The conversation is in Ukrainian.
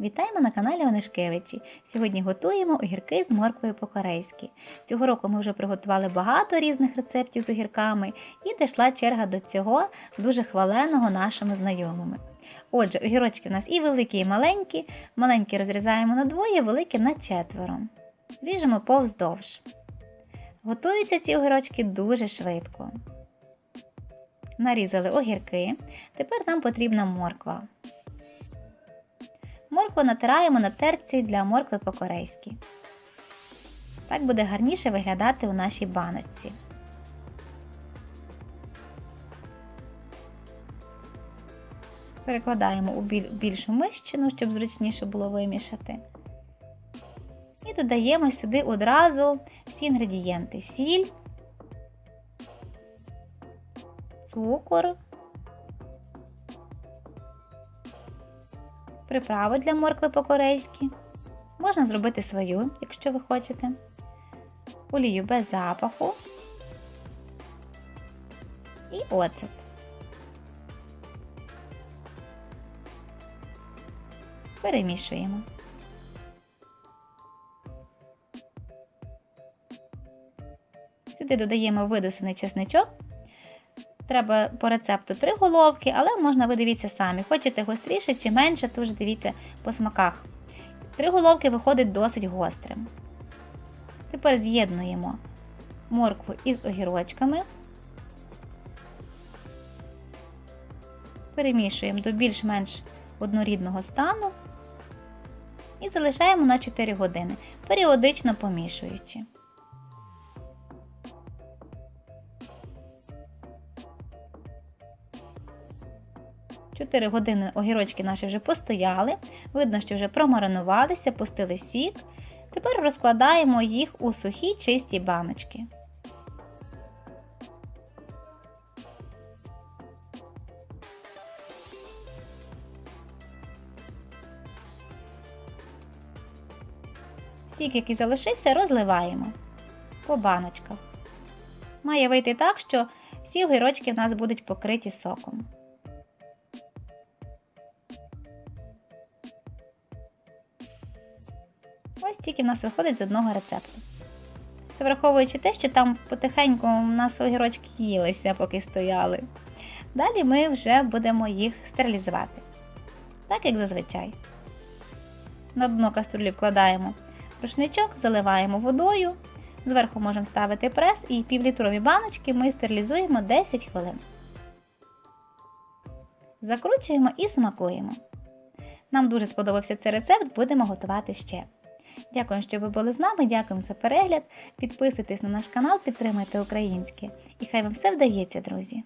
Вітаємо на каналі Онишкевичі. Сьогодні готуємо огірки з морквою по-корейськи. Цього року ми вже приготували багато різних рецептів з огірками і дійшла черга до цього дуже хваленого нашими знайомими. Отже, огірочки у нас і великі, і маленькі. Маленькі розрізаємо на двоє, великі на четверо. Ріжемо повздовж. Готуються ці огірочки дуже швидко. Нарізали огірки. Тепер нам потрібна морква. Моркву натираємо на терці для моркви по-корейськи. Так буде гарніше виглядати у нашій баночці. Перекладаємо у більшу мищину, щоб зручніше було вимішати. І додаємо сюди одразу всі інгредієнти: сіль, цукор, приправу для моркви по-корейськи. Можна зробити свою, якщо ви хочете. Олію без запаху. І оцет. Перемішуємо. Сюди додаємо видусаний чесничок. Треба по рецепту три головки, але можна ви дивіться самі. Хочете гостріше чи менше, то вже дивіться по смаках. Три головки виходить досить гострим. Тепер з'єднуємо моркву із огірочками. Перемішуємо до більш-менш однорідного стану і залишаємо на 4 години, періодично помішуючи. Чотири години огірочки наші вже постояли. Видно, що вже промаринувалися, пустили сік. Тепер розкладаємо їх у сухі чисті баночки. Сік, який залишився, розливаємо по баночках. Має вийти так, що всі огірочки в нас будуть покриті соком. Ось тільки в нас виходить з одного рецепту. Це враховуючи те, що там потихеньку у нас огірочки їлися, поки стояли. Далі ми вже будемо їх стерилізувати. Так як зазвичай. На дно каструлі вкладаємо рушничок, заливаємо водою. Зверху можемо ставити прес і півлітрові баночки ми стерилізуємо 10 хвилин. Закручуємо і смакуємо. Нам дуже сподобався цей рецепт, будемо готувати ще. Дякую, що ви були з нами. Дякуємо за перегляд. Підписуйтесь на наш канал, підтримайте українське. І хай вам все вдається, друзі!